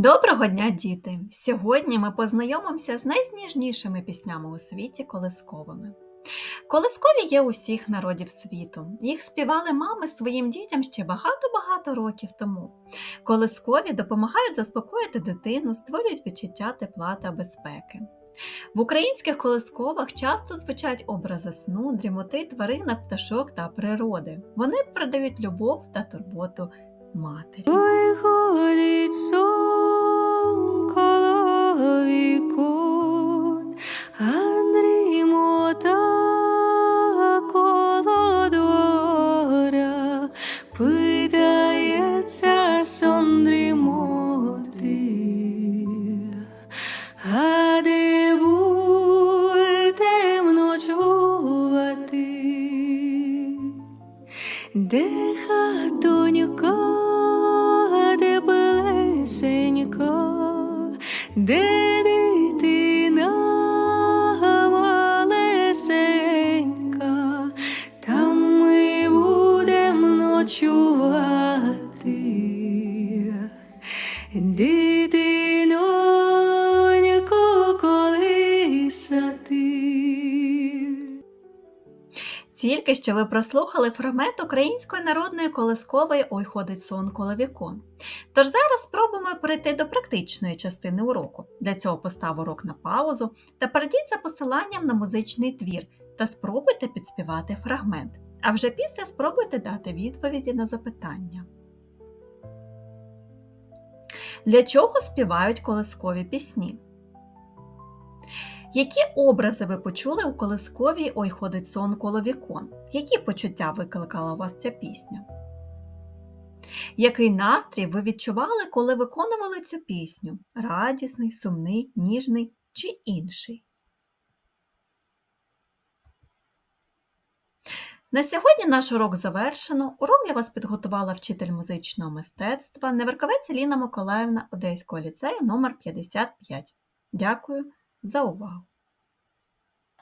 Доброго дня, діти! Сьогодні ми познайомимося з найсніжнішими піснями у світі колисковими. Колискові є усіх народів світу. Їх співали мами своїм дітям ще багато-багато років тому. Колискові допомагають заспокоїти дитину, створюють відчуття тепла та безпеки. В українських колисковах часто звучать образи сну, дрімоти тваринок, пташок та природи. Вони передають любов та турботу матері. Мота коло двора, питається сон дрімоти. Де Дитинонько колисати. Тільки що ви прослухали фрагмент української народної колискової Ой ходить сон коло вікон. Тож зараз спробуємо перейти до практичної частини уроку. Для цього постав урок на паузу та перейдіть за посиланням на музичний твір та спробуйте підспівати фрагмент. А вже після спробуйте дати відповіді на запитання. Для чого співають колискові пісні? Які образи ви почули у колисковій Ой ходить сон коло вікон? Які почуття викликала у вас ця пісня? Який настрій ви відчували, коли виконували цю пісню? Радісний, сумний, ніжний чи інший? На сьогодні наш урок завершено. Урок для вас підготувала вчитель музичного мистецтва Неверковець Ліна Миколаївна Одеського ліцею номер 55. Дякую за увагу!